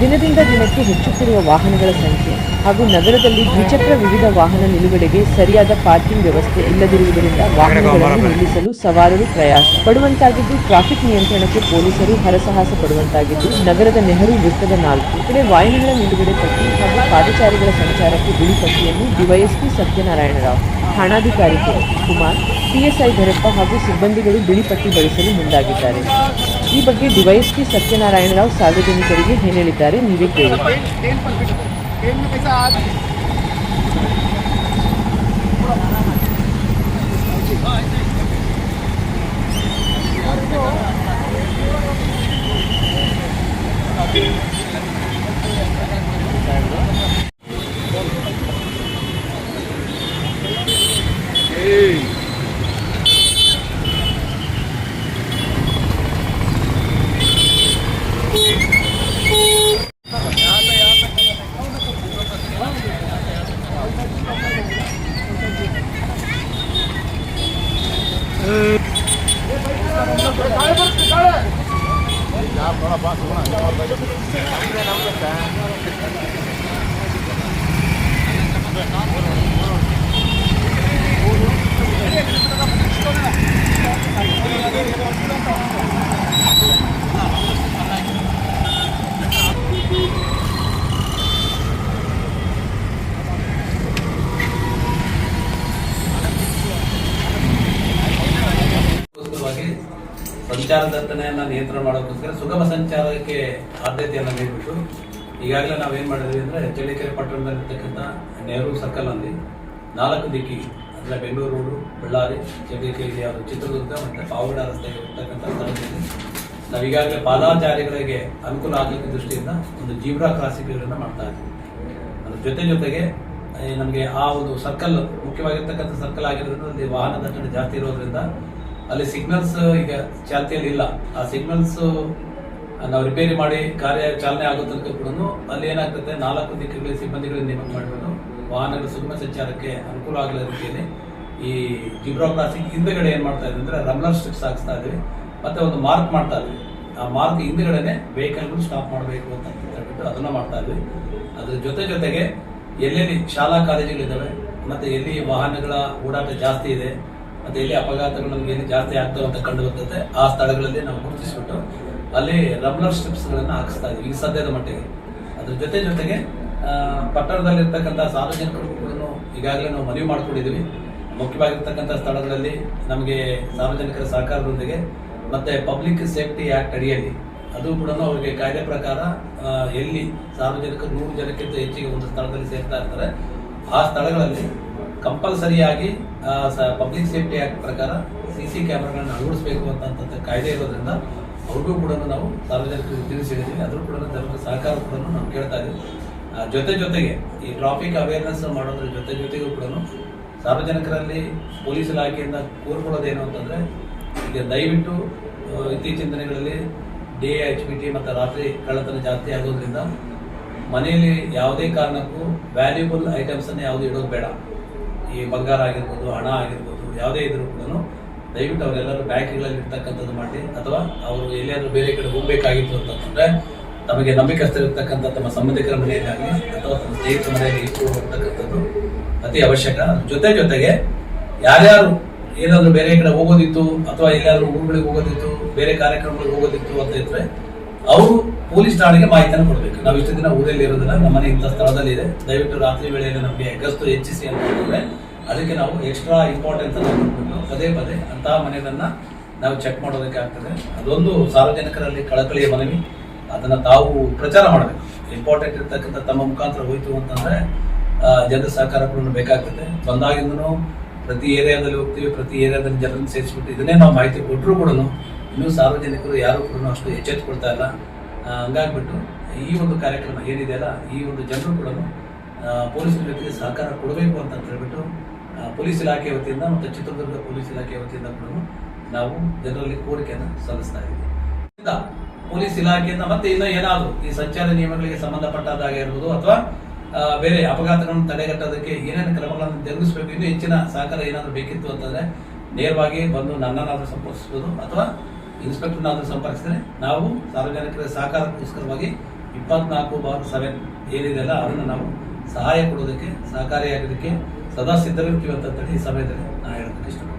ದಿನದಿಂದ ದಿನಕ್ಕೆ ಹೆಚ್ಚುತ್ತಿರುವ ವಾಹನಗಳ ಸಂಖ್ಯೆ ಹಾಗೂ ನಗರದಲ್ಲಿ ದ್ವಿಚಕ್ರ ವಿವಿಧ ವಾಹನ ನಿಲುಗಡೆಗೆ ಸರಿಯಾದ ಪಾರ್ಕಿಂಗ್ ವ್ಯವಸ್ಥೆ ಇಲ್ಲದಿರುವುದರಿಂದ ವಾಹನಗಳನ್ನು ನಿಲ್ಲಿಸಲು ಸವಾರರು ಪ್ರಯಾಸ ಪಡುವಂತಾಗಿದ್ದು, ಟ್ರಾಫಿಕ್ ನಿಯಂತ್ರಣಕ್ಕೆ ಪೊಲೀಸರು ಹರಸಾಹಸ ಪಡುವಂತಾಗಿದ್ದು, ನಗರದ ನೆಹರು ವೃತ್ತದ ನಾಲ್ಕು ಕಡೆ ವಾಹನಗಳ ನಿಲುಗಡೆ ಪಟ್ಟಿ ಹಾಗೂ ಪಾದಚಾರಿಗಳ ಸಂಚಾರಕ್ಕೆ ಬಿಳಿ ಪಟ್ಟಿಯನ್ನು ಡಿವೈಎಸ್ಪಿ ಸತ್ಯನಾರಾಯಣ ರಾವ್, ಠಾಣಾಧಿಕಾರಿ. ಕುಮಾರ್, ಪಿಎಸ್ಐ ಭರಪ್ಪ ಹಾಗೂ ಸಿಬ್ಬಂದಿಗಳು ಬಿಳಿ ಪಟ್ಟಿ ಬಳಸಲು ಮುಂದಾಗಿದ್ದಾರೆ ಈ ಬಗ್ಗೆ ಡಿವೈಎಸ್ಪಿ ಸತ್ಯನಾರಾಯಣ ರಾವ್ ಸಾರ್ವಜನಿಕರಿಗೆ ಏನ್ ಹೇಳಿದ್ದಾರೆ ನೀವೇ ಕೇಳಿ Dạ, có là ba xuống này. ಸಂಚಾರ ದಟ್ಟಣೆಯನ್ನ ನಿಯಂತ್ರಣ ಮಾಡೋಕ್ಕೋಸ್ಕರ ಸುಗಮ ಸಂಚಾರಕ್ಕೆ ಆದ್ಯತೆಯನ್ನು ನೀಡಿಬಿಟ್ಟು ಈಗಾಗಲೇ ನಾವೇನ್ ಮಾಡಿದ್ವಿ ಅಂದ್ರೆ ಚಳ್ಳಕೆರೆ ಪಟ್ಟಣದಲ್ಲಿರ್ತಕ್ಕಂಥ ನೆಹರು ಸರ್ಕಲ್ ಅಲ್ಲಿ ನಾಲ್ಕು ದಿಕ್ಕಿ, ಅಂದ್ರೆ ಬೆಂಗಳೂರು ರೋಡು, ಬಳ್ಳಾರಿ, ಚಳ್ಳಕೆರೆ ಯಾವುದು ಚಿತ್ರದುರ್ಗ ಮತ್ತು ಪಾವಗಡ ರಸ್ತೆಗೆ ಇರ್ತಕ್ಕಂಥ ಸ್ಥಳದಲ್ಲಿ ನಾವು ಈಗಾಗಲೇ ಪಾದಾಚಾರಿಗಳಿಗೆ ಅನುಕೂಲ ಆಗಲಿಕ್ಕೆ ದೃಷ್ಟಿಯಿಂದ ಒಂದು ಜೀಬ್ರಾ ಕ್ರಾಸಿಂಗ್ಗಳನ್ನ ಮಾಡ್ತಾ ಇದ್ದೀವಿ ಅದ್ರ ಜೊತೆ ಜೊತೆಗೆ ನಮಗೆ ಆ ಒಂದು ಸರ್ಕಲ್ ಮುಖ್ಯವಾಗಿರ್ತಕ್ಕಂಥ ಸರ್ಕಲ್ ಆಗಿರೋದ್ರಿಂದ ಅಲ್ಲಿ ವಾಹನ ದಟ್ಟಣೆ ಜಾಸ್ತಿ ಇರೋದ್ರಿಂದ ಅಲ್ಲಿ ಸಿಗ್ನಲ್ಸ್ ಈಗ ಚಾಲ್ತಿಯಲ್ಲಿ ಇಲ್ಲ. ಆ ಸಿಗ್ನಲ್ಸ್ ನಾವು ರಿಪೇರಿ ಮಾಡಿ ಕಾರ್ಯ ಚಾಲನೆ ಆಗೋ ತನಕ ಕೂಡ ಅಲ್ಲಿ ಏನಾಗ್ತದೆ? ನಾಲ್ಕು ದಿಕ್ಕುಗಳಿಗೆ ಸಿಬ್ಬಂದಿಗಳನ್ನು ನೇಮಕ ಮಾಡಿಕೊಂಡು ವಾಹನಗಳ ಸುಗಮ ಸಂಚಾರಕ್ಕೆ ಅನುಕೂಲ ಆಗಲ ರೀತಿಯಲ್ಲಿ ಈ ಜಿಬ್ರಾ ಕ್ರಾಸಿಂಗ್ ಹಿಂದೆಗಡೆ ಏನು ಮಾಡ್ತಾ ಇದ್ವಿ ಅಂದ್ರೆ ರಮ್ಲರ್ ಸ್ಟ್ರಿಪ್ಸ್ ಹಾಕ್ಸ್ತಾ ಇದ್ವಿ ಮತ್ತೆ ಒಂದು ಮಾರ್ಕ್ ಮಾಡ್ತಾ ಇದ್ವಿ ಆ ಮಾರ್ಕ್ ಹಿಂದ್ಗಡೆನೆ ವೆಹಿಕಲ್ಗಳು ಸ್ಟಾಪ್ ಮಾಡಬೇಕು ಅಂತ ಹೇಳ್ಬಿಟ್ಟು ಅದನ್ನ ಮಾಡ್ತಾ ಇದ್ವಿ ಅದ್ರ ಜೊತೆ ಜೊತೆಗೆ ಎಲ್ಲೆಲ್ಲಿ ಶಾಲಾ ಕಾಲೇಜುಗಳಿದ್ದಾವೆ ಮತ್ತೆ ಎಲ್ಲಿ ವಾಹನಗಳ ಓಡಾಟ ಜಾಸ್ತಿ ಇದೆ ಮತ್ತೆ ಎಲ್ಲಿ ಅಪಘಾತಗಳು ನಮಗೆ ಏನು ಜಾಸ್ತಿ ಆಗ್ತಾವ ಅಂತ ಕಂಡು ಬರ್ತದೆ ಆ ಸ್ಥಳಗಳಲ್ಲಿ ನಾವು ಗುರುತಿಸ್ಬಿಟ್ಟು ಅಲ್ಲಿ ರಬ್ಲರ್ ಸ್ಟ್ರಿಪ್ಸ್ ಗಳನ್ನ ಹಾಕಿಸ್ತಾ ಇದ್ದೀವಿ ಈಗ ಸದ್ಯದ ಮಟ್ಟಿಗೆ. ಅದ್ರ ಜೊತೆ ಜೊತೆಗೆ ಪಟ್ಟಣದಲ್ಲಿರ್ತಕ್ಕಂಥ ಸಾರ್ವಜನಿಕರು ಕೂಡ ಈಗಾಗಲೇ ನಾವು ಮನವಿ ಮಾಡಿಕೊಂಡಿದ್ದೀವಿ. ಮುಖ್ಯವಾಗಿರ್ತಕ್ಕಂಥ ಸ್ಥಳಗಳಲ್ಲಿ ನಮಗೆ ಸಾರ್ವಜನಿಕರ ಸಹಕಾರದೊಂದಿಗೆ ಮತ್ತೆ ಪಬ್ಲಿಕ್ ಸೇಫ್ಟಿ ಆಕ್ಟ್ ಅಡಿಯಲ್ಲಿ ಅದು ಕೂಡ ಅವರಿಗೆ ಕಾಯ್ದೆ ಪ್ರಕಾರ ಎಲ್ಲಿ ಸಾರ್ವಜನಿಕರು ನೂರು ಜನಕ್ಕಿಂತ ಹೆಚ್ಚಿಗೆ ಒಂದು ಸ್ಥಳದಲ್ಲಿ ಸೇರ್ತಾ ಇರ್ತಾರೆ, ಆ ಸ್ಥಳಗಳಲ್ಲಿ ಕಂಪಲ್ಸರಿಯಾಗಿ ಪಬ್ಲಿಕ್ ಸೇಫ್ಟಿ ಆಕ್ಟ್ ಪ್ರಕಾರ ಸಿ ಸಿ ಕ್ಯಾಮ್ರಾಗಳನ್ನ ಅಳವಡಿಸಬೇಕು ಅಂತ ಕಾಯ್ದೆ ಇರೋದ್ರಿಂದ ಅವ್ರಿಗೂ ಕೂಡ ನಾವು ಸಾರ್ವಜನಿಕರಿಗೆ ತಿಳಿಸಿದ್ದೀವಿ ಅದ್ರ ಕೂಡ ಜನರ ಸಹಕಾರ ಕೂಡ ನಾವು ಕೇಳ್ತಾ ಇದ್ದೀವಿ. ಜೊತೆ ಜೊತೆಗೆ ಈ ಟ್ರಾಫಿಕ್ ಅವೇರ್ನೆಸ್ ಮಾಡೋದ್ರ ಜೊತೆ ಜೊತೆಗೂ ಕೂಡ ಸಾರ್ವಜನಿಕರಲ್ಲಿ ಪೊಲೀಸ್ ಇಲಾಖೆಯಿಂದ ಕೋರ್ಕೊಳ್ಳೋದೇನು ಅಂತಂದರೆ, ಈಗ ದಯವಿಟ್ಟು ಇತ್ತೀಚಿನ ದಿನಗಳಲ್ಲಿ ಡಿ ಎಚ್ ಪಿ ಟಿ ಮತ್ತು ರಾತ್ರಿ ಕಳ್ಳತನ ಜಾಸ್ತಿ ಆಗೋದ್ರಿಂದ ಮನೆಯಲ್ಲಿ ಯಾವುದೇ ಕಾರಣಕ್ಕೂ ವ್ಯಾಲ್ಯೂಬಲ್ ಐಟಮ್ಸನ್ನು ಯಾವುದು ಇಡೋದು ಬೇಡ. ಈ ಬಂಗಾರ ಆಗಿರ್ಬೋದು, ಹಣ ಆಗಿರ್ಬೋದು, ಯಾವುದೇ ಇದ್ರೂ ಕೂಡ ದಯವಿಟ್ಟು ಅವರೆಲ್ಲರೂ ಬ್ಯಾಂಕ್ಗಳಲ್ಲಿ ಇರ್ತಕ್ಕಂಥದ್ದು ಮಾಡಿ, ಅಥವಾ ಅವರು ಎಲ್ಲಿಯಾದರೂ ಬೇರೆ ಕಡೆ ಹೋಗಬೇಕಾಗಿತ್ತು ಅಂತಂದ್ರೆ ತಮಗೆ ನಂಬಿಕಸ್ಥರಿರ್ತಕ್ಕಂಥ ತಮ್ಮ ಸಂಬಂಧಿಕರ ಮನೆಯಲ್ಲಿ ಆಗಲಿ, ಅಥವಾ ತಮ್ಮ ಸ್ನೇಹಿತರ ಮನೆಯಲ್ಲಿ ಇಟ್ಟು ಅತಿ ಅವಶ್ಯಕ. ಜೊತೆ ಜೊತೆಗೆ ಯಾರ್ಯಾರು ಏನಾದರೂ ಬೇರೆ ಕಡೆ ಹೋಗೋದಿತ್ತು, ಅಥವಾ ಎಲ್ಲಾದ್ರೂ ಊರುಗಳಿಗೆ ಹೋಗೋದಿತ್ತು, ಬೇರೆ ಕಾರ್ಯಕ್ರಮಗಳಿಗೆ ಹೋಗೋದಿತ್ತು ಅಂತ ಇದ್ರೆ ಅವರು ಪೊಲೀಸ್ ಠಾಣೆಗೆ ಮಾಹಿತಿಯನ್ನು ಕೊಡಬೇಕು. ನಾವು ಇಷ್ಟು ದಿನ ಊರಲ್ಲಿ ಇರೋದಿಲ್ಲ ನಮ್ಮ ಮನೆ ಇಂಥ ಸ್ಥಳದಲ್ಲಿ ಇದೆ ದಯವಿಟ್ಟು ರಾತ್ರಿ ವೇಳೆಯಲ್ಲಿ ನಮಗೆ ಗಸ್ತು ಹೆಚ್ಚಿಸಿ ಅಂತ ಹೇಳಿದ್ರೆ ಅದಕ್ಕೆ ನಾವು ಎಕ್ಸ್ಟ್ರಾ ಇಂಪಾರ್ಟೆನ್ಸ್ ಅನ್ನು ಕೊಟ್ಬಿಟ್ಟು ಪದೇ ಪದೇ ಅಂತಹ ಮನೆಗಳನ್ನ ನಾವು ಚೆಕ್ ಮಾಡೋದಕ್ಕೆ ಆಗ್ತದೆ. ಅದೊಂದು ಸಾರ್ವಜನಿಕರಲ್ಲಿ ಕಳಕಳಿಯ ಮನವಿ. ಅದನ್ನ ತಾವು ಪ್ರಚಾರ ಮಾಡಬೇಕು. ಇಂಪಾರ್ಟೆಂಟ್ ಇರ್ತಕ್ಕಂಥ ತಮ್ಮ ಮುಖಾಂತರ ಹೋಯಿತು ಅಂತಂದ್ರೆ ಜನರ ಸಹಕಾರ ಕೂಡ ಬೇಕಾಗ್ತದೆ. ಬಂದಾಗಿಂದನೂ ಪ್ರತಿ ಏರಿಯಾದಲ್ಲಿ ಹೋಗ್ತೀವಿ, ಪ್ರತಿ ಏರಿಯಾದಲ್ಲಿ ಜನರನ್ನು ಸೇರಿಸ್ಬಿಟ್ಟು ಇದನ್ನೇ ನಾವು ಮಾಹಿತಿ ಕೊಟ್ಟರು ಕೂಡ ಇನ್ನೂ ಸಾರ್ವಜನಿಕರು ಯಾರು ಕೂಡ ಅಷ್ಟು ಎಚ್ಚೆತ್ತುಕೊಳ್ತಾ ಇಲ್ಲ. ಹಂಗಾಗ್ಬಿಟ್ಟು ಈ ಒಂದು ಕಾರ್ಯಕ್ರಮ ಏನಿದೆಯಲ್ಲ ಈ ಒಂದು ಜನರು ಕೂಡ ಪೊಲೀಸರ ಜೊತೆಗೆ ಸಹಕಾರ ಕೊಡಬೇಕು ಅಂತ ಹೇಳ್ಬಿಟ್ಟು ಪೊಲೀಸ್ ಇಲಾಖೆ ವತಿಯಿಂದ ಮತ್ತು ಚಿತ್ರದುರ್ಗ ಪೊಲೀಸ್ ಇಲಾಖೆ ವತಿಯಿಂದ ಕೂಡ ನಾವು ಜನರಲ್ಲಿ ಕೋರಿಕೆಯನ್ನು ಸಲ್ಲಿಸ್ತಾ ಇದ್ದೀವಿ. ಇಂದ ಪೊಲೀಸ್ ಇಲಾಖೆಯಿಂದ ಮತ್ತೆ ಇನ್ನೂ ಏನಾದರೂ ಈ ಸಂಚಾರ ನಿಯಮಗಳಿಗೆ ಸಂಬಂಧಪಟ್ಟದ್ದಾಗಿರ್ಬೋದು ಅಥವಾ ಬೇರೆ ಅಪಘಾತಗಳನ್ನು ತಡೆಗಟ್ಟೋದಕ್ಕೆ ಏನೇನು ಕ್ರಮಗಳನ್ನು ಜರುಗಿಸಬೇಕು ಇನ್ನೂ ಹೆಚ್ಚಿನ ಸಹಕಾರ ಏನಾದರೂ ಬೇಕಿತ್ತು ಅಂತಂದರೆ ನೇರವಾಗಿ ಬಂದು ನನ್ನನ್ನಾದರೂ ಸಂಪರ್ಕಿಸ್ಬೋದು ಅಥವಾ ಇನ್ಸ್ಪೆಕ್ಟರ್ನಾದರೂ ಸಂಪರ್ಕಿಸಿದ್ರೆ ನಾವು ಸಾರ್ವಜನಿಕರ ಸಹಕಾರಕ್ಕೋಸ್ಕರವಾಗಿ ಇಪ್ಪತ್ನಾಲ್ಕು ಬಾರ್ ಸೆವೆನ್ ಏನಿದೆಯಲ್ಲ ಅದನ್ನು ನಾವು ಸಹಾಯ ಕೊಡೋದಕ್ಕೆ, ಸಹಕಾರಿಯಾಗೋದಕ್ಕೆ ಸದಾ ಸಿದ್ಧರಿರ್ತೀವಿ ಅಂತಂತೇಳಿ ಈ ಸಮಯದಲ್ಲಿ ನಾನು ಹೇಳೋದಕ್ಕೆ ಇಷ್ಟಪಡ್ತೀನಿ.